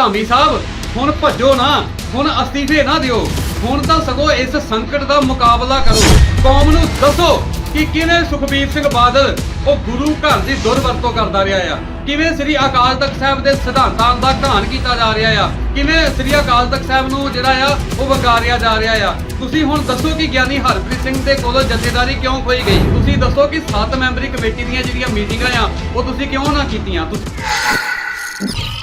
ਧਾਮੀ ਸਾਹਿਬ, ਹੁਣ ਭੱਜੋ ਨਾ, ਹੁਣ ਅਸਤੀਫੇ ਨਾ ਦਿਓ। ਹੁਣ ਤਾਂ ਸਗੋਂ ਇਸ ਸੰਕਟ ਦਾ ਮੁਕਾਬਲਾ ਕਰੋ। ਕੌਮ ਨੂੰ ਦੱਸੋ ਕਿ ਕਿਵੇਂ ਸੁਖਬੀਰ ਸਿੰਘ ਬਾਦਲ ਉਹ ਗੁਰੂ ਘਰ ਦੀ ਦੁਰਵਰਤੋਂ ਕਰਦਾ ਰਿਹਾ ਆ? ਕਿਵੇਂ ਸ੍ਰੀ ਅਕਾਲ ਤਖਤ ਸਾਹਿਬ ਦੇ ਸਿਧਾਂਤਾਂ ਦਾ ਘਾਣ ਕੀਤਾ ਜਾ ਰਿਹਾ ਆ? ਕਿਵੇਂ ਸ੍ਰੀ ਅਕਾਲ ਤਖਤ ਸਾਹਿਬ ਨੂੰ ਜਿਹੜਾ ਆ, ਉਹ ਵੰਗਾਰਿਆ ਜਾ ਰਿਹਾ ਆ? ਤੁਸੀਂ ਹੁਣ ਦੱਸੋ ਕਿ ਗਿਆਨੀ ਹਰਪ੍ਰੀਤ ਸਿੰਘ ਦੇ ਕੋਲੋਂ ਜਥੇਦਾਰੀ ਕਿਉਂ ਖੋਈ ਗਈ? ਤੁਸੀਂ ਦੱਸੋ ਕਿ 7 ਮੈਂਬਰੀ ਕਮੇਟੀ ਦੀਆਂ ਜਿਹੜੀਆਂ ਮੀਟਿੰਗਾਂ ਆ, ਉਹ ਤੁਸੀਂ ਕਿਉਂ ਨਾ ਕੀਤੀਆਂ? ਤੁਸੀਂ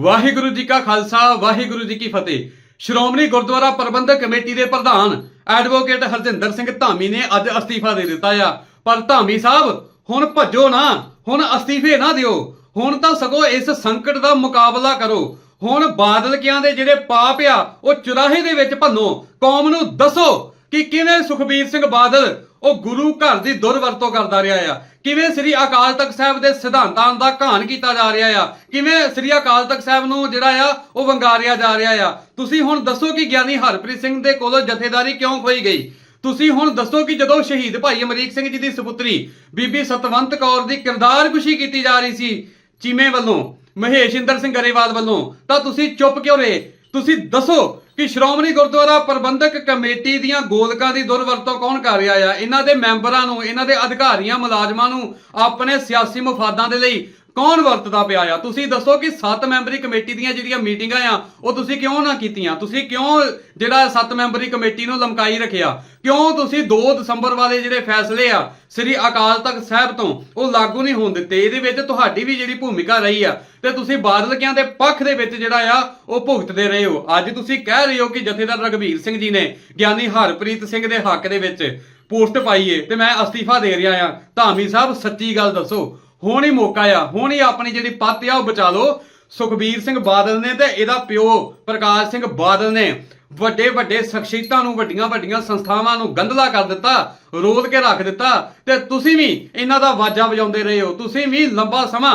ਵਾਹਿਗੁਰੂ ਜੀ ਕਾ ਖਾਲਸਾ, ਵਾਹਿਗੁਰੂ ਜੀ ਕੀ ਫਤਿਹ। ਸ਼੍ਰੋਮਣੀ ਗੁਰਦੁਆਰਾ ਪ੍ਰਬੰਧਕ ਕਮੇਟੀ ਦੇ ਪ੍ਰਧਾਨ ਐਡਵੋਕੇਟ ਹਰਜਿੰਦਰ ਸਿੰਘ ਧਾਮੀ ਨੇ ਅੱਜ ਅਸਤੀਫਾ ਦੇ ਦਿੱਤਾ ਆ। ਪਰ ਧਾਮੀ ਸਾਹਿਬ, ਹੁਣ ਭੱਜੋ ਨਾ, ਹੁਣ ਅਸਤੀਫੇ ਨਾ ਦਿਓ। ਹੁਣ ਤਾਂ ਸਗੋਂ ਇਸ ਸੰਕਟ ਦਾ ਮੁਕਾਬਲਾ ਕਰੋ। ਹੁਣ ਬਾਦਲ ਕਿਆਂ ਦੇ ਜਿਹੜੇ ਪਾਪ ਆ, ਉਹ ਚੁਰਾਹੇ ਦੇ ਵਿੱਚ ਭੰਨੋ। ਕੌਮ ਨੂੰ ਦੱਸੋ ਕਿ ਕਿਵੇਂ ਸੁਖਬੀਰ ਸਿੰਘ ਬਾਦਲ ਉਹ ਗੁਰੂ ਘਰ ਦੀ ਦੁਰਵਰਤੋਂ ਕਰਦਾ ਰਿਹਾ ਆ। ਕਿਵੇਂ ਸ੍ਰੀ ਅਕਾਲ ਤਖਤ ਸਾਹਿਬ ਦੇ ਸਿਧਾਂਤਾਂ ਦਾ ਘਾਣ ਕੀਤਾ ਜਾ ਰਿਹਾ ਆ, ਕਿਵੇਂ ਸ੍ਰੀ ਅਕਾਲ ਤਖਤ ਸਾਹਿਬ ਨੂੰ ਜਿਹੜਾ ਆ, ਉਹ ਵੰਗਾਰਿਆ ਜਾ ਰਿਹਾ ਆ। ਤੁਸੀਂ ਹੁਣ ਦੱਸੋ ਕਿ ਗਿਆਨੀ ਹਰਪ੍ਰੀਤ ਸਿੰਘ ਦੇ ਕੋਲੋਂ ਜਥੇਦਾਰੀ ਕਿਉਂ ਖੋਈ ਗਈ? ਤੁਸੀਂ ਹੁਣ ਦੱਸੋ ਕਿ ਜਦੋਂ ਸ਼ਹੀਦ ਭਾਈ ਅਮਰੀਕ ਸਿੰਘ ਜੀ ਦੀ ਸੁਪੁੱਤਰੀ ਬੀਬੀ ਸਤਵੰਤ ਕੌਰ ਦੀ ਕਿਰਦਾਰ ਖੁਸ਼ੀ ਕੀਤੀ ਜਾ ਰਹੀ ਸੀ ਚੀਮੇ ਵੱਲੋਂ ਮਹੇਸ਼ਿੰਦਰ ਸਿੰਘ ਗਰੇਵਾਲ ਵੱਲੋਂ, ਤਾਂ ਤੁਸੀਂ ਚੁੱਪ ਕਿਉਂ ਰਹੇ? ਤੁਸੀਂ ਦੱਸੋ ਕਿ ਸ਼੍ਰੋਮਣੀ ਗੁਰਦੁਆਰਾ ਪ੍ਰਬੰਧਕ ਕਮੇਟੀ ਦੀਆਂ ਗੋਲਕਾਂ ਦੀ ਦੁਰਵਰਤੋਂ ਕੌਣ ਕਰ ਰਿਹਾ ਆ? ਇਹਨਾਂ ਦੇ ਮੈਂਬਰਾਂ ਨੂੰ, ਇਹਨਾਂ ਦੇ ਅਧਿਕਾਰੀਆਂ, ਮੁਲਾਜ਼ਮਾਂ ਨੂੰ, ਆਪਣੇ ਸਿਆਸੀ ਮਫਾਦਾਂ ਦੇ ਲਈ ਕੌਣ ਵਰਤਦਾ ਪਿਆ ਆ? ਤੁਸੀਂ ਦੱਸੋ ਕਿ 7 ਮੈਂਬਰੀ ਕਮੇਟੀ ਦੀਆਂ ਜਿਹੜੀਆਂ ਮੀਟਿੰਗਾਂ ਆ, ਉਹ ਤੁਸੀਂ ਕਿਉਂ ਨਾ ਕੀਤੀਆਂ? ਤੁਸੀਂ ਕਿਉਂ ਜਿਹੜਾ 7 ਮੈਂਬਰੀ ਕਮੇਟੀ ਨੂੰ ਲਮਕਾਈ ਰੱਖਿਆ? ਕਿਉਂ ਤੁਸੀਂ 2 ਦਸੰਬਰ ਵਾਲੇ ਜਿਹੜੇ ਫੈਸਲੇ ਆ, ਸ੍ਰੀ ਅਕਾਲ ਤਖਤ ਸਾਹਿਬ ਤੋਂ, ਉਹ ਲਾਗੂ ਨਹੀਂ ਹੋਣ ਦਿੱਤੇ? ਇਹਦੇ ਵਿੱਚ ਤੁਹਾਡੀ ਵੀ ਜਿਹੜੀ ਭੂਮਿਕਾ ਰਹੀ ਆ, ਤੇ ਤੁਸੀਂ ਬਾਦਲਕਿਆਂ ਦੇ ਪੱਖ ਦੇ ਵਿੱਚ ਜਿਹੜਾ ਆ, ਉਹ ਭੁਗਤਦੇ ਰਹੇ ਹੋ। ਅੱਜ ਤੁਸੀਂ ਕਹਿ ਰਹੇ ਹੋ ਕਿ ਜਥੇਦਾਰ ਰਗਵੀਰ ਸਿੰਘ ਜੀ ਨੇ ਗਿਆਨੀ ਹਰਪ੍ਰੀਤ ਸਿੰਘ ਦੇ ਹੱਕ ਦੇ ਵਿੱਚ ਪੋਸਟ ਪਾਈਏ ਤੇ ਮੈਂ ਅਸਤੀਫਾ ਦੇ ਰਿਹਾ ਆ। ਧਾਮੀ ਸਾਹਿਬ, ਸੱਚੀ ਗੱਲ ਦੱਸੋ ਹੁਣ ਹੀ ਮੌਕਾ ਆ, ਹੁਣ ਹੀ ਆਪਣੀ ਜਿਹੜੀ ਪੱਤ ਆ ਉਹ ਬਚਾ ਲਓ। ਸੁਖਬੀਰ ਸਿੰਘ ਬਾਦਲ ਨੇ ਤੇ ਇਹਦਾ ਪਿਓ ਪ੍ਰਕਾਸ਼ ਸਿੰਘ ਬਾਦਲ ਨੇ ਵੱਡੇ ਵੱਡੇ ਸ਼ਖਸੀਅਤਾਂ ਨੂੰ, ਵੱਡੀਆਂ ਵੱਡੀਆਂ ਸੰਸਥਾਵਾਂ ਨੂੰ ਗੰਧਲਾ ਕਰ ਦਿੱਤਾ, ਰੋਲ ਕੇ ਰੱਖ ਦਿੱਤਾ ਤੇ ਤੁਸੀਂ ਵੀ ਇਹਨਾਂ ਦਾ ਵਾਜਾ ਵਜਾਉਂਦੇ ਰਹੇ ਹੋ, ਤੁਸੀਂ ਵੀ ਲੰਬਾ ਸਮਾਂ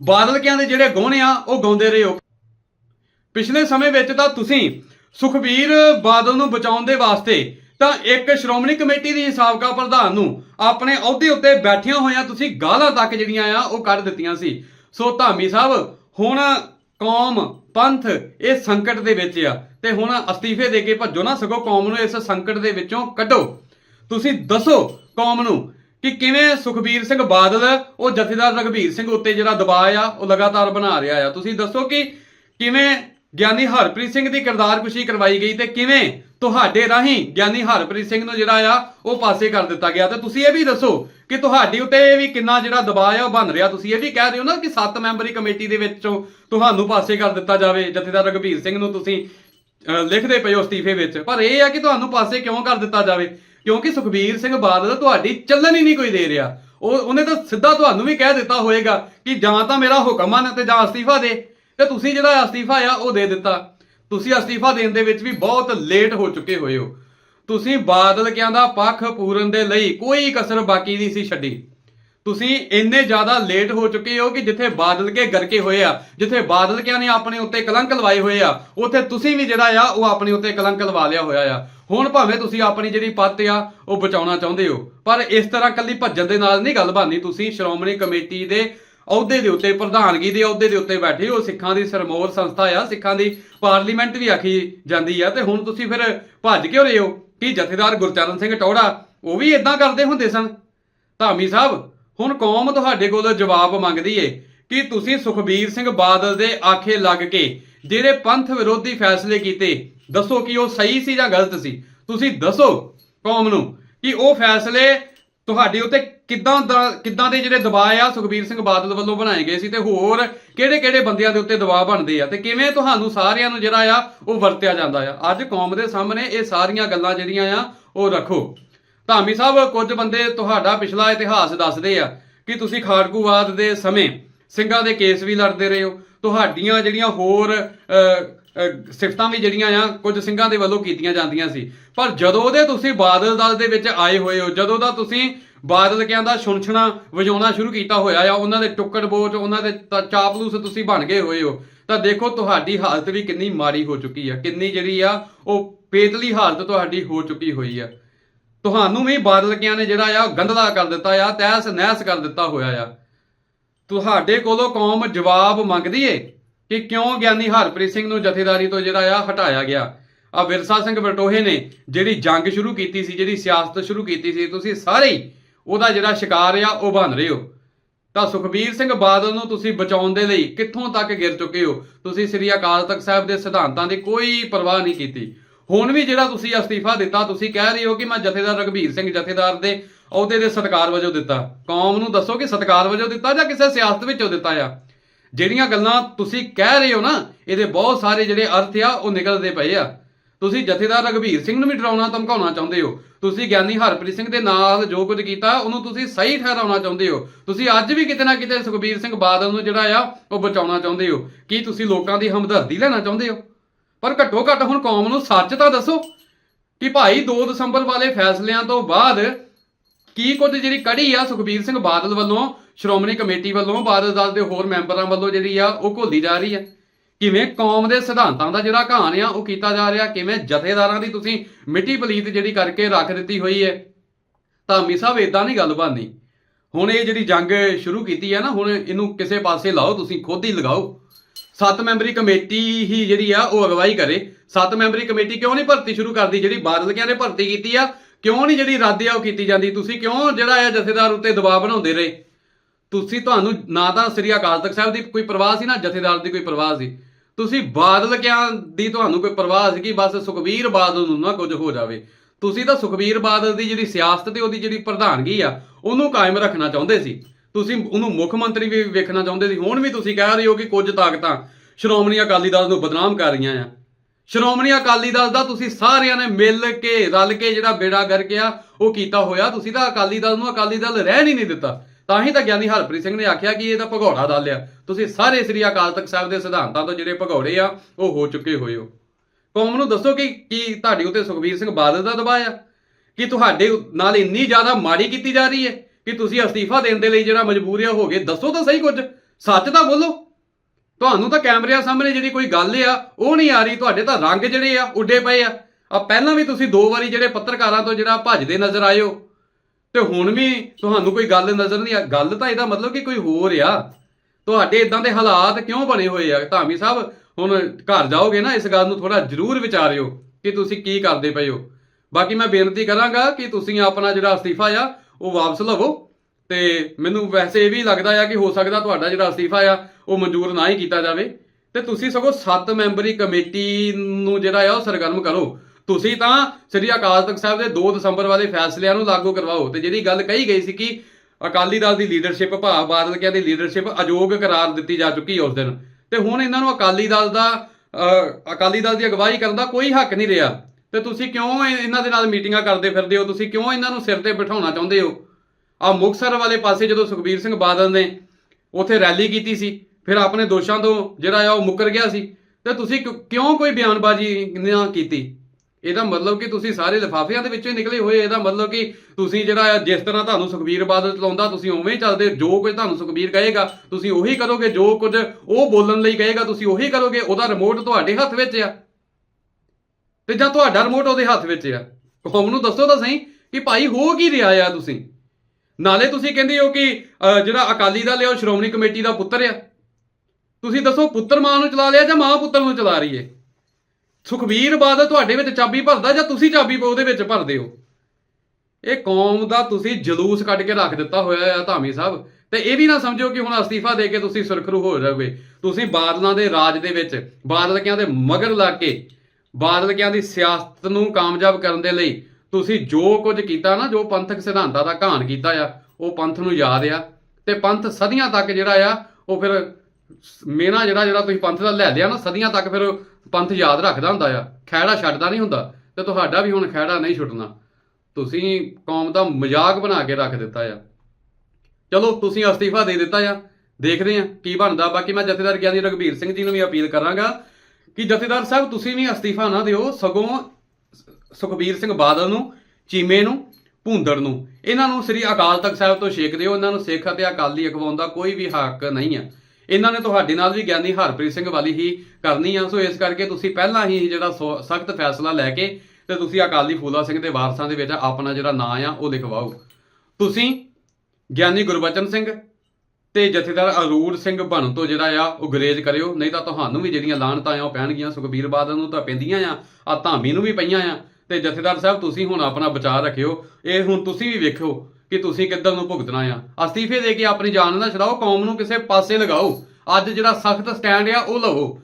ਬਾਦਲ ਕਿਆਂ ਦੇ ਜਿਹੜੇ ਗਾਉਣੇ ਆ, ਉਹ ਗਾਉਂਦੇ ਰਹੇ ਹੋ। ਪਿਛਲੇ ਸਮੇਂ ਵਿੱਚ ਤਾਂ ਤੁਸੀਂ ਸੁਖਬੀਰ ਬਾਦਲ ਨੂੰ ਬਚਾਉਣ ਦੇ ਵਾਸਤੇ ਤਾਂ ਇੱਕ ਸ਼੍ਰੋਮਣੀ ਕਮੇਟੀ ਦੀ ਸਾਬਕਾ ਪ੍ਰਧਾਨ ਨੂੰ ਆਪਣੇ ਅਹੁਦੇ ਉੱਤੇ ਬੈਠਿਆਂ ਹੋਇਆਂ ਤੁਸੀਂ ਗਾਲਾਂ ਤੱਕ ਜਿਹੜੀਆਂ ਆ, ਉਹ ਕੱਢ ਦਿੱਤੀਆਂ ਸੀ। ਸੋ ਧਾਮੀ ਸਾਹਿਬ, ਹੁਣ ਕੌਮ ਪੰਥ ਇਹ ਸੰਕਟ ਦੇ ਵਿੱਚ ਆ ਤੇ ਹੁਣ ਅਸਤੀਫੇ ਦੇ ਕੇ ਭੱਜੋ ਨਾ ਸਗੋਂ ਕੌਮ ਨੂੰ ਇਸ ਸੰਕਟ ਦੇ ਵਿੱਚੋਂ ਕੱਢੋ। ਤੁਸੀਂ ਦੱਸੋ ਕੌਮ ਨੂੰ ਕਿ ਕਿਵੇਂ ਸੁਖਬੀਰ ਸਿੰਘ ਬਾਦਲ, ਉਹ ਜਥੇਦਾਰ ਰਘਬੀਰ ਸਿੰਘ ਉੱਤੇ ਜਿਹੜਾ ਦਬਾਅ ਆ, ਉਹ ਲਗਾਤਾਰ ਬਣਾ ਰਿਹਾ ਆ। ਤੁਸੀਂ ਦੱਸੋ ਕਿ ਕਿਵੇਂ ਗਿਆਨੀ ਹਰਪ੍ਰੀਤ ਸਿੰਘ ਦੀ ਕਿਰਦਾਰ ਕੁਸ਼ੀ ਕਰਵਾਈ ਗਈ ਤੇ ਕਿਵੇਂ ਤੁਹਾਡੇ ਰਾਹੀਂ ਗਿਆਨੀ ਹਰਪ੍ਰੀਤ ਸਿੰਘ ਨੂੰ ਜਿਹੜਾ ਆ, ਉਹ ਪਾਸੇ ਕਰ ਦਿੱਤਾ ਗਿਆ। ਤੇ ਤੁਸੀਂ ਇਹ ਵੀ ਦੱਸੋ ਕਿ ਤੁਹਾਡੀ ਉੱਤੇ ਵੀ ਕਿੰਨਾ ਜਿਹੜਾ ਦਬਾਅ ਆ, ਉਹ ਬਣ ਰਿਹਾ। ਤੁਸੀਂ ਇਹ ਵੀ ਕਹਿ ਰਹੇ ਹੋ ਨਾ ਕਿ 7 ਮੈਂਬਰੀ ਕਮੇਟੀ ਦੇ ਵਿੱਚੋਂ ਤੁਹਾਨੂੰ ਪਾਸੇ ਕਰ ਦਿੱਤਾ ਜਾਵੇ। ਜਥੇਦਾਰ ਰਘਬੀਰ ਸਿੰਘ ਨੂੰ ਤੁਸੀਂ ਅਹ ਲਿਖਦੇ ਪਏ ਹੋ ਅਸਤੀਫੇ ਵਿੱਚ। ਪਰ ਇਹ ਆ ਕਿ ਤੁਹਾਨੂੰ ਪਾਸੇ ਕਿਉਂ ਕਰ ਦਿੱਤਾ ਜਾਵੇ? ਕਿਉਂਕਿ ਸੁਖਬੀਰ ਸਿੰਘ ਬਾਦਲ ਤੁਹਾਡੀ ਚੱਲਣ ਹੀ ਨਹੀਂ ਕੋਈ ਦੇ ਰਿਹਾ। ਉਹ, ਉਹਨੇ ਤਾਂ ਸਿੱਧਾ ਤੁਹਾਨੂੰ ਵੀ ਕਹਿ ਦਿੱਤਾ ਹੋਵੇਗਾ ਕਿ ਜਾਂ ਤਾਂ ਮੇਰਾ ਹੁਕਮ ਆ ਤੇ ਜਾਂ ਅਸਤੀਫਾ ਦੇ। ਤੇ ਤੁਸੀਂ ਜਿਹੜਾ ਅਸਤੀਫਾ ਆ, ਉਹ ਦੇ ਦਿੱਤਾ। ਤੁਸੀਂ ਅਸਤੀਫਾ ਦੇਣ ਦੇ ਵਿੱਚ ਵੀ ਬਹੁਤ ਲੇਟ ਹੋ ਚੁੱਕੇ ਹੋਏ ਹੋ। ਤੁਸੀਂ ਬਾਦਲ ਕਿਆਂ ਦਾ ਪੱਖ ਪੂਰਨ ਦੇ ਲਈ ਕੋਈ ਕਸਰ ਬਾਕੀ ਨਹੀਂ ਸੀ ਛੱਡੀ। ਤੁਸੀਂ ਇੰਨੇ ਜ਼ਿਆਦਾ ਲੇਟ ਹੋ ਚੁੱਕੇ ਹੋ ਕਿ ਜਿੱਥੇ ਬਾਦਲ ਕੇ ਗਰਕੇ ਹੋਏ ਆ, ਜਿੱਥੇ ਬਾਦਲ ਕਿਆਂ ਨੇ ਆਪਣੇ ਉੱਤੇ ਕਲੰਕ ਲਵਾਏ ਹੋਏ ਆ, ਉੱਥੇ ਤੁਸੀਂ ਵੀ ਜਿਹੜਾ ਆ, ਉਹ ਆਪਣੇ ਉੱਤੇ ਕਲੰਕ ਲਵਾ ਲਿਆ ਹੋਇਆ ਆ। ਹੁਣ ਭਾਵੇਂ ਤੁਸੀਂ ਆਪਣੀ ਜਿਹੜੀ ਪੱਤ ਆ, ਉਹ ਬਚਾਉਣਾ ਚਾਹੁੰਦੇ ਹੋ, ਪਰ ਇਸ ਤਰ੍ਹਾਂ ਕੱਲੀ ਭੱਜਣ ਦੇ ਨਾਲ ਨਹੀਂ ਗੱਲ ਬਣਨੀ। ਤੁਸੀਂ ਸ਼੍ਰੋਮਣੀ ਕਮੇਟੀ ਦੇ ਅਹੁਦੇ ਦੇ ਉੱਤੇ, ਪ੍ਰਧਾਨਗੀ ਦੇ ਅਹੁਦੇ ਦੇ ਉੱਤੇ ਬੈਠੀ ਉਹ ਸਿੱਖਾਂ ਦੀ ਸਰਮੋਰ ਸੰਸਥਾ ਆ, ਸਿੱਖਾਂ ਦੀ ਪਾਰਲੀਮੈਂਟ ਵੀ ਆਖੀ ਜਾਂਦੀ ਆ। ਤੇ ਹੁਣ ਤੁਸੀਂ ਫਿਰ ਭੱਜ ਕਿਉਂ ਰਹੇ ਹੋ? ਕਿ ਜਥੇਦਾਰ ਗੁਰਚਰਨ ਸਿੰਘ ਟੌੜਾ ਉਹ ਵੀ ਇਦਾਂ ਕਰਦੇ ਹੁੰਦੇ ਸਨ? ਧਾਮੀ ਸਾਹਿਬ, ਹੁਣ ਕੌਮ ਤੁਹਾਡੇ ਕੋਲ ਜਵਾਬ ਮੰਗਦੀ ਏ ਕਿ ਤੁਸੀਂ ਸੁਖਬੀਰ ਸਿੰਘ ਬਾਦਲ ਦੇ ਆਖੇ ਲੱਗ ਕੇ ਜਿਹੜੇ ਪੰਥ ਵਿਰੋਧੀ ਫੈਸਲੇ ਕੀਤੇ, ਦੱਸੋ ਕਿ ਉਹ ਸਹੀ ਸੀ ਜਾਂ ਗਲਤ ਸੀ? ਤੁਸੀਂ ਦੱਸੋ ਕੌਮ ਨੂੰ ਕਿ ਉਹ ਫੈਸਲੇ ਤੁਹਾਡੇ ਉੱਤੇ ਕਿੱਦਾਂ ਦਾ, ਕਿੱਦਾਂ ਦੇ ਜਿਹੜੇ ਦਬਾਅ ਆ ਸੁਖਬੀਰ ਸਿੰਘ ਬਾਦਲ ਵੱਲੋਂ ਬਣਾਏ ਗਏ ਸੀ ਤੇ ਹੋਰ ਕਿਹੜੇ ਕਿਹੜੇ ਬੰਦਿਆਂ ਦੇ ਉੱਤੇ ਦਬਾਅ ਬਣਦੇ ਆ ਤੇ ਕਿਵੇਂ ਤੁਹਾਨੂੰ ਸਾਰਿਆਂ ਨੂੰ ਜਿਹੜਾ ਆ ਉਹ ਵਰਤਿਆ ਜਾਂਦਾ ਆ? ਅੱਜ ਕੌਮ ਦੇ ਸਾਹਮਣੇ ਇਹ ਸਾਰੀਆਂ ਗੱਲਾਂ ਜਿਹੜੀਆਂ ਆ, ਉਹ ਰੱਖੋ। ਧਾਮੀ ਸਾਹਿਬ, ਕੁਝ ਬੰਦੇ ਤੁਹਾਡਾ ਪਿਛਲਾ ਇਤਿਹਾਸ ਦੱਸਦੇ ਆ ਕਿ ਤੁਸੀਂ ਖਾੜਕੂਵਾਦ ਦੇ ਸਮੇਂ ਸਿੰਘਾਂ ਦੇ ਕੇਸ ਵੀ ਲੜਦੇ ਰਹੇ ਹੋ। ਤੁਹਾਡੀਆਂ ਜਿਹੜੀਆਂ ਹੋਰ ਸਿਫਤਾਂ ਵੀ ਜਿਹੜੀਆਂ ਆ, ਕੁਝ ਸਿੰਘਾਂ ਦੇ ਵੱਲੋਂ ਕੀਤੀਆਂ ਜਾਂਦੀਆਂ ਸੀ। ਪਰ ਜਦੋਂ ਦੇ ਤੁਸੀਂ ਬਾਦਲ ਦਲ ਦੇ ਵਿੱਚ ਆਏ ਹੋਏ ਹੋ, ਜਦੋਂ ਦਾ ਤੁਸੀਂ ਬਾਦਲ ਕਿਆਂ ਦਾ ਛੁਣਛਣਾ ਵਜਾਉਣਾ ਸ਼ੁਰੂ ਕੀਤਾ ਹੋਇਆ ਆ, ਉਹਨਾਂ ਦੇ ਟੁੱਕੜ ਬੋਚ, ਉਹਨਾਂ ਦੇ ਤ- ਚਾਪਲੂਸ ਤੁਸੀਂ ਬਣ ਗਏ ਹੋਏ ਹੋ, ਤਾਂ ਦੇਖੋ ਤੁਹਾਡੀ ਹਾਲਤ ਵੀ ਕਿੰਨੀ ਮਾੜੀ ਹੋ ਚੁੱਕੀ ਆ। ਕਿੰਨੀ ਜਿਹੜੀ ਆ, ਉਹ ਪੇਤਲੀ ਹਾਲਤ ਤੁਹਾਡੀ ਹੋ ਚੁੱਕੀ ਹੋਈ ਆ। ਤੁਹਾਨੂੰ ਵੀ ਬਾਦਲ ਕਿਆਂ ਨੇ ਜਿਹੜਾ ਆ, ਉਹ ਗੰਧਲਾ ਕਰ ਦਿੱਤਾ ਆ, ਤੈਸ ਨਹਿਸ ਕਰ ਦਿੱਤਾ ਹੋਇਆ ਆ। ਤੁਹਾਡੇ ਕੋਲੋਂ ਕੌਮ ਜਵਾਬ ਮੰਗਦੀ ਏ। ਕਿ ਕਿਉਂ ਗਿਆਨੀ ਹਰਪ੍ਰੀਤ ਸਿੰਘ ਨੂੰ ਜਥੇਦਾਰੀ ਤੋਂ ਜਿਹੜਾ ਆ ਹਟਾਇਆ ਗਿਆ? ਆ ਵਿਰਸਾ ਸਿੰਘ ਬਟੋਹੇ ਨੇ ਜਿਹੜੀ ਜੰਗ ਸ਼ੁਰੂ ਕੀਤੀ ਸੀ, ਜਿਹੜੀ ਸਿਆਸਤ ਸ਼ੁਰੂ ਕੀਤੀ ਸੀ, ਤੁਸੀਂ ਸਾਰੇ ਹੀ ਉਹਦਾ ਜਿਹੜਾ ਸ਼ਿਕਾਰ ਆ, ਉਹ ਬਣ ਰਹੇ ਹੋ। ਤਾਂ ਸੁਖਬੀਰ ਸਿੰਘ ਬਾਦਲ ਨੂੰ ਤੁਸੀਂ ਬਚਾਉਣ ਦੇ ਲਈ ਕਿੱਥੋਂ ਤੱਕ ਗਿਰ ਚੁੱਕੇ ਹੋ? ਤੁਸੀਂ ਸ੍ਰੀ ਅਕਾਲ ਤਖਤ ਸਾਹਿਬ ਦੇ ਸਿਧਾਂਤਾਂ ਦੀ ਕੋਈ ਪਰਵਾਹ ਨਹੀਂ ਕੀਤੀ। ਹੁਣ ਵੀ ਜਿਹੜਾ ਤੁਸੀਂ ਅਸਤੀਫਾ ਦਿੱਤਾ, ਤੁਸੀਂ ਕਹਿ ਰਹੇ ਹੋ ਕਿ ਮੈਂ ਜਥੇਦਾਰ ਰਘਬੀਰ ਸਿੰਘ ਜਥੇਦਾਰ ਦੇ ਅਹੁਦੇ ਦੇ ਸਤਿਕਾਰ ਵਜੋਂ ਦਿੱਤਾ। ਕੌਮ ਨੂੰ ਦੱਸੋ ਕਿ ਸਤਿਕਾਰ ਵਜੋਂ ਦਿੱਤਾ ਜਾਂ ਕਿਸੇ ਸਿਆਸਤ ਵਿੱਚੋਂ ਦਿੱਤਾ ਆ? ਜਿਹੜੀਆਂ ਗੱਲਾਂ ਤੁਸੀਂ ਕਹਿ ਰਹੇ ਹੋ ਨਾ, ਇਹਦੇ ਬਹੁਤ ਸਾਰੇ ਜਿਹੜੇ ਅਰਥ ਆ, ਉਹ ਨਿਕਲਦੇ ਪਏ ਆ। ਤੁਸੀਂ ਜਥੇਦਾਰ ਰਘਬੀਰ ਸਿੰਘ ਨੂੰ ਵੀ ਡਰਾਉਣਾ, ਧਮਕਾਉਣਾ ਚਾਹੁੰਦੇ ਹੋ। ਤੁਸੀਂ ਗਿਆਨੀ ਹਰਪ੍ਰੀਤ ਸਿੰਘ ਦੇ ਨਾਲ ਜੋ ਕੁਝ ਕੀਤਾ, ਉਹਨੂੰ ਤੁਸੀਂ ਸਹੀ ਠਹਿਰਾਉਣਾ ਚਾਹੁੰਦੇ ਹੋ। ਤੁਸੀਂ ਅੱਜ ਵੀ ਕਿਤੇ ਨਾ ਕਿਤੇ ਸੁਖਬੀਰ ਸਿੰਘ ਬਾਦਲ ਨੂੰ ਜਿਹੜਾ ਆ, ਉਹ ਬਚਾਉਣਾ ਚਾਹੁੰਦੇ ਹੋ। ਕੀ ਤੁਸੀਂ ਲੋਕਾਂ ਦੀ ਹਮਦਰਦੀ ਲੈਣਾ ਚਾਹੁੰਦੇ ਹੋ? ਪਰ ਘੱਟੋ ਘੱਟ ਹੁਣ ਕੌਮ ਨੂੰ ਸੱਚ ਤਾਂ ਦੱਸੋ ਕਿ ਭਾਈ 2 ਦਸੰਬਰ ਵਾਲੇ ਫੈਸਲਿਆਂ ਤੋਂ ਬਾਅਦ ਕੀ ਕੁਝ ਜਿਹੜੀ ਕੜੀ ਆ ਸੁਖਬੀਰ ਸਿੰਘ ਬਾਦਲ ਵੱਲੋਂ ਸ਼੍ਰੋਮਣੀ ਕਮੇਟੀ ਵੱਲੋਂ ਬਾਦਲ ਦਲ ਦੇ ਹੋਰ ਮੈਂਬਰਾਂ ਵੱਲੋਂ ਜਿਹੜੀ ਆ ਉਹ ਘੋਲੀ ਜਾ ਰਹੀ ਆ ਕਿਵੇਂ ਕੌਮ ਦੇ ਸਿਧਾਂਤਾਂ ਦਾ ਜਿਹੜਾ ਘਾਣ ਆ ਉਹ ਕੀਤਾ ਜਾ ਰਿਹਾ, ਕਿਵੇਂ ਜਥੇਦਾਰਾਂ ਦੀ ਤੁਸੀਂ ਮਿੱਟੀ ਪਲੀਤ ਜਿਹੜੀ ਕਰਕੇ ਰੱਖ ਦਿੱਤੀ ਹੋਈ ਹੈ ਧਾਮੀ ਸਾਹਿਬ ਇਦਾਂ ਨਹੀਂ ਗੱਲ ਬਣਨੀ ਹੁਣ ਇਹ ਜਿਹੜੀ ਜੰਗ ਸ਼ੁਰੂ ਕੀਤੀ ਹੈ ਨਾ, ਹੁਣ ਇਹਨੂੰ ਕਿਸੇ ਪਾਸੇ ਲਾਓ, ਤੁਸੀਂ ਖੁਦ ਹੀ ਲਗਾਓ। ਸੱਤ ਮੈਂਬਰੀ ਕਮੇਟੀ ਹੀ ਜਿਹੜੀ ਆ ਉਹ ਅਗਵਾਈ ਕਰੇ। ਸੱਤ ਮੈਂਬਰੀ ਕਮੇਟੀ ਕਿਉਂ ਨਹੀਂ ਭਰਤੀ ਸ਼ੁਰੂ ਕਰਦੀ? ਜਿਹੜੀ ਬਾਦਲ ਕਿਆਂ ਨੇ ਭਰਤੀ ਕੀਤੀ ਆ, ਕਿਉਂ ਨਹੀਂ ਜਿਹੜੀ ਰੱਦ ਆ ਉਹ ਕੀਤੀ ਜਾਂਦੀ? ਤੁਸੀਂ ਕਿਉਂ ਜਿਹੜਾ ਆ ਜਥੇਦਾਰ ਉੱਤੇ ਦਬਾਅ ਬਣਾਉਂਦੇ ਰਹੇ? ਤੁਸੀਂ ਤੁਹਾਨੂੰ ਨਾ ਤਾਂ ਸ੍ਰੀ ਅਕਾਲ ਤਖਤ ਸਾਹਿਬ ਦੀ ਕੋਈ ਪਰਵਾਹ ਸੀ, ਨਾ ਜਥੇਦਾਰ ਦੀ ਕੋਈ ਪਰਵਾਹ ਸੀ। ਤੁਸੀਂ ਬਾਦਲ ਕਿਆਂ ਦੀ ਤੁਹਾਨੂੰ ਕੋਈ ਪਰਵਾਹ ਸੀ ਕਿ ਬਸ ਸੁਖਬੀਰ ਬਾਦਲ ਨੂੰ ਨਾ ਕੁਝ ਹੋ ਜਾਵੇ? ਤੁਸੀਂ ਤਾਂ ਸੁਖਬੀਰ ਬਾਦਲ ਦੀ ਜਿਹੜੀ ਸਿਆਸਤ ਤੇ ਉਹਦੀ ਜਿਹੜੀ ਪ੍ਰਧਾਨਗੀ ਆ, ਉਹਨੂੰ ਕਾਇਮ ਰੱਖਣਾ ਚਾਹੁੰਦੇ ਸੀ। ਤੁਸੀਂ ਉਹਨੂੰ ਮੁੱਖ ਮੰਤਰੀ ਵੀ ਵੇਖਣਾ ਚਾਹੁੰਦੇ ਸੀ। ਹੁਣ ਵੀ ਤੁਸੀਂ ਕਹਿ ਰਹੇ ਹੋ ਕਿ ਕੁਝ ਤਾਕਤਾਂ ਸ਼੍ਰੋਮਣੀ ਅਕਾਲੀ ਦਲ ਨੂੰ ਬਦਨਾਮ ਕਰ ਰਹੀਆਂ ਆ। ਸ਼੍ਰੋਮਣੀ ਅਕਾਲੀ ਦਲ ਦਾ ਤੁਸੀਂ ਸਾਰਿਆਂ ਨੇ ਮਿਲ ਕੇ, ਰਲ ਕੇ ਜਿਹੜਾ ਬੇੜਾ ਗਰਕ ਆ, ਉਹ ਕੀਤਾ ਹੋਇਆ। ਤੁਸੀਂ ਤਾਂ ਅਕਾਲੀ ਦਲ ਨੂੰ ਅਕਾਲੀ ਦਲ ਰਹਿਣ ਹੀ ਨਹੀਂ ਦਿੱਤਾ। ਤਾਂ ਹੀ ਤਾਂ ਗਿਆਨੀ ਹਰਪ੍ਰੀਤ ਸਿੰਘ ਨੇ ਆਖਿਆ ਕਿ ਇਹ ਤਾਂ ਭਗੌੜਾ ਦਲ ਆ। ਤੁਸੀਂ ਸਾਰੇ ਸ੍ਰੀ ਅਕਾਲ ਤਖਤ ਸਾਹਿਬ ਦੇ ਸਿਧਾਂਤਾਂ ਤੋਂ ਜਿਹੜੇ ਭਗੌੜੇ ਆ, ਉਹ ਹੋ ਚੁੱਕੇ ਹੋਏ ਹੋ। ਕੌਮ ਨੂੰ ਦੱਸੋ ਕਿ ਕੀ ਤੁਹਾਡੇ ਉੱਤੇ ਸੁਖਬੀਰ ਸਿੰਘ ਬਾਦਲ ਦਾ ਦਬਾਅ ਆ? ਕਿ ਤੁਹਾਡੇ ਨਾਲ ਇੰਨੀ ਜ਼ਿਆਦਾ ਮਾੜੀ ਕੀਤੀ ਜਾ ਰਹੀ ਹੈ? ਕਿ ਤੁਸੀਂ ਅਸਤੀਫਾ ਦੇਣ ਦੇ ਲਈ ਜਿਹੜਾ ਮਜਬੂਰੀਆ ਹੋ ਗਏ? ਦੱਸੋ ਤਾਂ ਸਹੀ ਕੁਝ। ਸੱਚ ਤਾਂ ਬੋਲੋ। ਤੁਹਾਨੂੰ ਤਾਂ ਕੈਮਰਿਆਂ ਸਾਹਮਣੇ ਜਿਹੜੀ ਕੋਈ ਗੱਲ ਆ, ਉਹ ਨਹੀਂ ਆ ਰਹੀ। ਤੁਹਾਡੇ ਤਾਂ ਰੰਗ ਜਿਹੜੇ ਆ, ਉੱਡੇ ਪਏ ਆ। ਆ ਪਹਿਲਾਂ ਵੀ ਤੁਸੀਂ ਦੋ ਵਾਰੀ ਜਿਹੜੇ ਪੱਤਰਕਾਰਾਂ ਤੋਂ ਜਿਹੜਾ ਭੱਜਦੇ ਨਜ਼ਰ ਆਏ ਹੋ ਤੇ ਹੁਣ ਵੀ ਤੁਹਾਨੂੰ ਕੋਈ ਗੱਲ ਨਜ਼ਰ ਨਹੀਂ ਆ। ਗੱਲ ਤਾਂ ਇਹਦਾ ਮਤਲਬ ਕਿ ਕੋਈ ਹੋਰ ਆ। ਤੁਹਾਡੇ ਇਦਾਂ ਦੇ ਹਾਲਾਤ ਕਿਉਂ ਬਣੇ ਹੋਏ ਆ? ਧਾਮੀ ਸਾਹਿਬ, ਹੁਣ ਘਰ ਜਾਓਗੇ ਨਾ, ਇਸ ਗੱਲ ਨੂੰ ਥੋੜਾ ਜ਼ਰੂਰ ਵਿਚਾਰਿਓ ਕਿ ਤੁਸੀਂ ਕੀ ਕਰਦੇ ਪਏ ਹੋ। ਬਾਕੀ ਮੈਂ ਬੇਨਤੀ ਕਰਾਂਗਾ ਕਿ ਤੁਸੀਂ ਆਪਣਾ ਜਿਹੜਾ ਅਸਤੀਫਾ ਆ, ਉਹ ਵਾਪਸ ਲਵੋ। ਤੇ ਮੈਨੂੰ ਵੈਸੇ ਇਹ ਵੀ ਲੱਗਦਾ ਆ ਕਿ ਹੋ ਸਕਦਾ ਤੁਹਾਡਾ ਜਿਹੜਾ ਅਸਤੀਫਾ ਆ, ਉਹ ਮਨਜ਼ੂਰ ਨਾ ਹੀ ਕੀਤਾ ਜਾਵੇ। ਤੇ ਤੁਸੀਂ ਸਗੋਂ 7 ਮੈਂਬਰੀ ਕਮੇਟੀ ਨੂੰ ਜਿਹੜਾ ਆ, ਉਹ ਸਰਗਰਮ ਕਰੋ। ਤੁਸੀਂ ਤਾਂ ਸ੍ਰੀ ਅਕਾਲ ਤਖਤ ਸਾਹਿਬ ਦੇ 2 ਦਸੰਬਰ ਵਾਲੇ ਫੈਸਲਿਆਂ ਨੂੰ ਲਾਗੂ ਕਰਵਾਓ। ਤੇ ਜਿਹੜੀ ਗੱਲ ਕਹੀ ਗਈ ਸੀ ਕਿ ਅਕਾਲੀ ਦਲ ਦੀ ਲੀਡਰਸ਼ਿਪ ਭਾਵ ਬਾਦਲ ਕਿਆ ਦੀ ਲੀਡਰਸ਼ਿਪ ਅਯੋਗ ਕਰਾਰ ਦਿੱਤੀ ਜਾ ਚੁੱਕੀ ਉਸ ਦਿਨ। ਤੇ ਹੁਣ ਇਹਨਾਂ ਨੂੰ ਅਕਾਲੀ ਦਲ ਦਾ ਅਕਾਲੀ ਦਲ ਦੀ ਅਗਵਾਈ ਕਰਨ ਦਾ ਕੋਈ ਹੱਕ ਨਹੀਂ ਰਿਹਾ। ਤੇ ਤੁਸੀਂ ਕਿਉਂ ਇਹ- ਇਹਨਾਂ ਦੇ ਨਾਲ ਮੀਟਿੰਗਾਂ ਕਰਦੇ ਫਿਰਦੇ ਹੋ? ਤੁਸੀਂ ਕਿਉਂ ਇਹਨਾਂ ਨੂੰ ਸਿਰ ਤੇ ਬਿਠਾਉਣਾ ਚਾਹੁੰਦੇ ਹੋ? ਆ ਮੁਕਤਸਰ ਵਾਲੇ ਪਾਸੇ ਜਦੋਂ ਸੁਖਬੀਰ ਸਿੰਘ ਬਾਦਲ ਨੇ ਉੱਥੇ ਰੈਲੀ ਕੀਤੀ ਸੀ, ਫਿਰ ਆਪਣੇ ਦੋਸ਼ਾਂ ਤੋਂ ਜਿਹੜਾ ਆ ਉਹ ਮੁੱਕਰ ਗਿਆ ਸੀ। ਤੇ ਤੁਸੀਂ ਕਿਉਂ- ਕਿਉਂ ਕੋਈ ਬਿਆਨਬਾਜ਼ੀ ਨਾ ਕੀਤੀ? ਇਹਦਾ ਮਤਲਬ ਕਿ ਤੁਸੀਂ ਸਾਰੇ ਲਿਫਾਫਿਆਂ ਦੇ ਵਿੱਚੋਂ ਨਿਕਲੇ ਹੋਏ, ਇਹਦਾ ਮਤਲਬ ਕਿ ਤੁਸੀਂ ਜਿਹੜਾ ਜਿਸ ਤਰ੍ਹਾਂ ਤੁਹਾਨੂੰ ਸੁਖਬੀਰ ਬਾਦਲ ਚਲਾਉਂਦਾ, ਤੁਸੀਂ ਉਵੇਂ ਹੀ ਚੱਲਦੇ, ਜੋ ਕੁਝ ਤੁਹਾਨੂੰ ਸੁਖਬੀਰ ਕਹੇਗਾ, ਤੁਸੀਂ ਉਹੀ ਕਰੋਗੇ, ਜੋ ਕੁਝ ਉਹ ਬੋਲਣ ਲਈ ਕਹੇਗਾ, ਤੁਸੀਂ ਉਹੀ ਕਰੋਗੇ, ਉਹਦਾ ਰਿਮੋਟ ਤੁਹਾਡੇ ਹੱਥ ਵਿੱਚ ਆ। ਤੇ ਜਾਂ ਤੁਹਾਡਾ ਰਿਮੋਟ ਉਹਦੇ ਹੱਥ ਵਿੱਚ ਆ। ਕੌਮ ਨੂੰ ਦੱਸੋ ਤਾਂ ਸਹੀ ਕਿ ਭਾਈ ਹੋ ਕੀ ਰਿਹਾ ਆ ਤੁਸੀਂ? ਨਾਲੇ ਤੁਸੀਂ ਕਹਿੰਦੇ ਹੋ ਕਿ ਜਿਹੜਾ ਅਕਾਲੀ ਦਲ ਹੈ ਉਹ ਸ਼੍ਰੋਮਣੀ ਕਮੇਟੀ ਦਾ ਪੁੱਤਰ ਆ। ਤੁਸੀਂ ਦੱਸੋ ਪੁੱਤਰ ਮਾਂ ਨੂੰ ਚਲਾ ਲਿਆ ਜਾਂ ਮਾਂ ਪੁੱਤਰ ਨੂੰ ਚਲਾ ਰਹੀ ਹੈ ਸੁਖਬੀਰ ਬਾਦਲ ਤੁਹਾਡੇ ਵਿੱਚ ਚਾਬੀ ਭਰਦਾ ਜਾਂ ਤੁਸੀਂ ਚਾਬੀ ਉਹਦੇ ਵਿੱਚ ਭਰਦੇ ਹੋ? ਇਹ ਕੌਮ ਦਾ ਤੁਸੀਂ ਜਲੂਸ ਕੱਢ ਕੇ ਰੱਖ ਦਿੱਤਾ ਹੋਇਆ ਆ ਧਾਮੀ ਸਾਹਿਬ। ਤੇ ਇਹ ਵੀ ਨਾ ਸਮਝੋ ਕਿ ਹੁਣ ਅਸਤੀਫਾ ਦੇ ਕੇ ਤੁਸੀਂ ਸੁਰਖਰੂ ਹੋ ਜਾਓਗੇ। ਤੁਸੀਂ ਬਾਦਲਾਂ ਦੇ ਰਾਜ ਦੇ ਵਿੱਚ, ਬਾਦਲਕਿਆਂ ਦੇ ਮਗਰ ਲੱਗ ਕੇ, ਬਾਦਲਕਿਆਂ ਦੀ ਸਿਆਸਤ ਨੂੰ ਕਾਮਯਾਬ ਕਰਨ ਦੇ ਲਈ ਤੁਸੀਂ ਜੋ ਕੁਝ ਕੀਤਾ ਨਾ, ਜੋ ਪੰਥਕ ਸਿਧਾਂਤਾਂ ਦਾ ਘਾਣ ਕੀਤਾ ਆ, ਉਹ ਪੰਥ ਨੂੰ ਯਾਦ ਆ। ਤੇ ਪੰਥ ਸਦੀਆਂ ਤੱਕ ਜਿਹੜਾ ਆ, ਉਹ ਫਿਰ ਮੇਨਾ ਜਿਹੜਾ ਜਿਹੜਾ ਤੁਸੀਂ ਪੰਥ ਦਾ ਲੈ ਲਿਆ ਨਾ, ਸਦੀਆਂ ਤੱਕ ਫਿਰ ਪੰਥ ਯਾਦ ਰੱਖਦਾ ਹੁੰਦਾ ਆ, ਖਹਿੜਾ ਛੱਡਦਾ ਨਹੀਂ ਹੁੰਦਾ ਤੇ ਤੁਹਾਡਾ ਵੀ ਹੁਣ ਖਹਿੜਾ ਨਹੀਂ ਛੁੱਟਣਾ। ਤੁਸੀਂ ਕੌਮ ਦਾ ਮਜ਼ਾਕ ਬਣਾ ਕੇ ਰੱਖ ਦਿੱਤਾ ਆ। ਚਲੋ, ਤੁਸੀਂ ਅਸਤੀਫਾ ਦੇ ਦਿੱਤਾ ਆ। ਦੇਖਦੇ ਆ ਕੀ ਬਣਦਾ। ਬਾਕੀ ਮੈਂ ਜਥੇਦਾਰ ਗਿਆਨੀ ਰਘਬੀਰ ਸਿੰਘ ਜੀ ਨੂੰ ਵੀ ਅਪੀਲ ਕਰਾਂਗਾ ਕਿ ਜਥੇਦਾਰ ਸਾਹਿਬ, ਤੁਸੀਂ ਵੀ ਅਸਤੀਫਾ ਨਾ ਦਿਓ ਸਗੋਂ ਸੁਖਬੀਰ ਸਿੰਘ ਬਾਦਲ ਨੂੰ, ਚੀਮੇ ਨੂੰ, ਭੁੰਦੜ ਨੂੰ। ਇਹਨਾਂ ਨੂੰ ਸ੍ਰੀ ਅਕਾਲ ਤਖਤ ਸਾਹਿਬ ਤੋਂ ਛੇਕ ਦਿਓ। ਇਹਨਾਂ ਨੂੰ ਸਿੱਖ ਅਤੇ ਅਕਾਲੀ ਅਖਵਾਉਣ ਦਾ ਕੋਈ ਵੀ ਹੱਕ ਨਹੀਂ ਹੈ ਇਹਨਾਂ ਨੇ ਤੁਹਾਡੇ ਨਾਲ ਵੀ ਗਿਆਨੀ ਹਰਪ੍ਰੀਤ ਸਿੰਘ ਵਾਲੀ ਹੀ ਕਰਨੀ ਆ। ਸੋ ਇਸ ਕਰਕੇ ਤੁਸੀਂ ਪਹਿਲਾਂ ਹੀ ਜਿਹੜਾ ਸਖਤ ਫੈਸਲਾ ਲੈ ਕੇ ਤੇ ਤੁਸੀਂ ਅਕਾਲੀ ਫੂਲਾ ਸਿੰਘ ਦੇ ਵਾਰਸਾਂ ਦੇ ਵਿੱਚ ਆਪਣਾ ਜਿਹੜਾ ਨਾਂ ਆ, ਉਹ ਲਿਖਵਾਓ। ਤੁਸੀਂ ਗਿਆਨੀ ਗੁਰਬਚਨ ਸਿੰਘ ਤੇ ਜਥੇਦਾਰ ਅਰੂੜ ਸਿੰਘ ਬਣ ਤੋਂ ਜਿਹੜਾ ਆ, ਉਹ ਗਰੇਜ ਕਰਿਓ। ਨਹੀਂ ਤਾਂ ਤੁਹਾਨੂੰ ਵੀ ਜਿਹੜੀਆਂ ਲਾਹਣਤਾਂ ਆ, ਉਹ ਪੈਣਗੀਆਂ। ਸੁਖਬੀਰ ਬਾਦਲ ਨੂੰ ਤਾਂ ਪੈਂਦੀਆਂ ਆ ਆ ਧਾਮੀ ਨੂੰ ਵੀ ਪਈਆਂ ਆ। ਤੇ ਜਥੇਦਾਰ ਸਾਹਿਬ, ਤੁਸੀਂ ਹੁਣ ਆਪਣਾ ਬਚਾਅ ਰੱਖਿਓ। ਇਹ ਹੁਣ ਤੁਸੀਂ ਵੀ ਵੇਖਿਓ ਕਿ ਤੁਸੀਂ ਕਿੱਧਰ ਨੂੰ ਭੁਗਤਣਾ ਆ। ਅਸਤੀਫੇ ਦੇ ਕੇ ਆਪਣੀ ਜਾਨ ਨਾ ਛਡਾਓ, ਕੌਮ ਨੂੰ ਕਿਸੇ ਪਾਸੇ ਲਗਾਓ। ਅੱਜ ਜਿਹੜਾ ਸਖਤ ਸਟੈਂਡ ਆ, ਉਹ ਲਵੋ।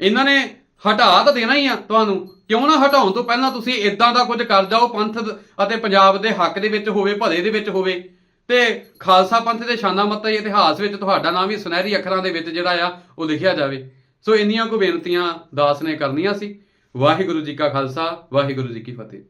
ਇਹਨਾਂ ਨੇ ਹਟਾ ਤਾਂ ਦੇਣਾ ਹੀ ਆ ਤੁਹਾਨੂੰ। ਕਿਉਂ ਨਾ ਹਟਾਉਣ ਤੋਂ ਪਹਿਲਾਂ ਤੁਸੀਂ ਇਦਾਂ ਦਾ ਕੁਝ ਕਰ ਜਾਓ, ਪੰਥ ਅਤੇ ਪੰਜਾਬ ਦੇ ਹੱਕ ਦੇ ਵਿੱਚ ਹੋਵੇ, ਭਲੇ ਦੇ ਵਿੱਚ ਹੋਵੇ। ਤੇ ਖਾਲਸਾ ਪੰਥ ਦੇ ਸ਼ਾਨਾ ਮੱਤਾ ਇਤਿਹਾਸ ਵਿੱਚ ਤੁਹਾਡਾ ਨਾਮ ਵੀ ਸੁਨਹਿਰੀ ਅੱਖਰਾਂ ਦੇ ਵਿੱਚ ਜਿਹੜਾ ਆ, ਉਹ ਲਿਖਿਆ ਜਾਵੇ। ਸੋ ਇੰਨੀਆਂ ਕੁ ਬੇਨਤੀਆਂ ਦਾਸ ਨੇ ਕਰਨੀਆਂ ਸੀ। ਵਾਹਿਗੁਰੂ ਜੀ ਕਾ ਖਾਲਸਾ, ਵਾਹਿਗੁਰੂ ਜੀ ਕੀ ਫਤਿਹ।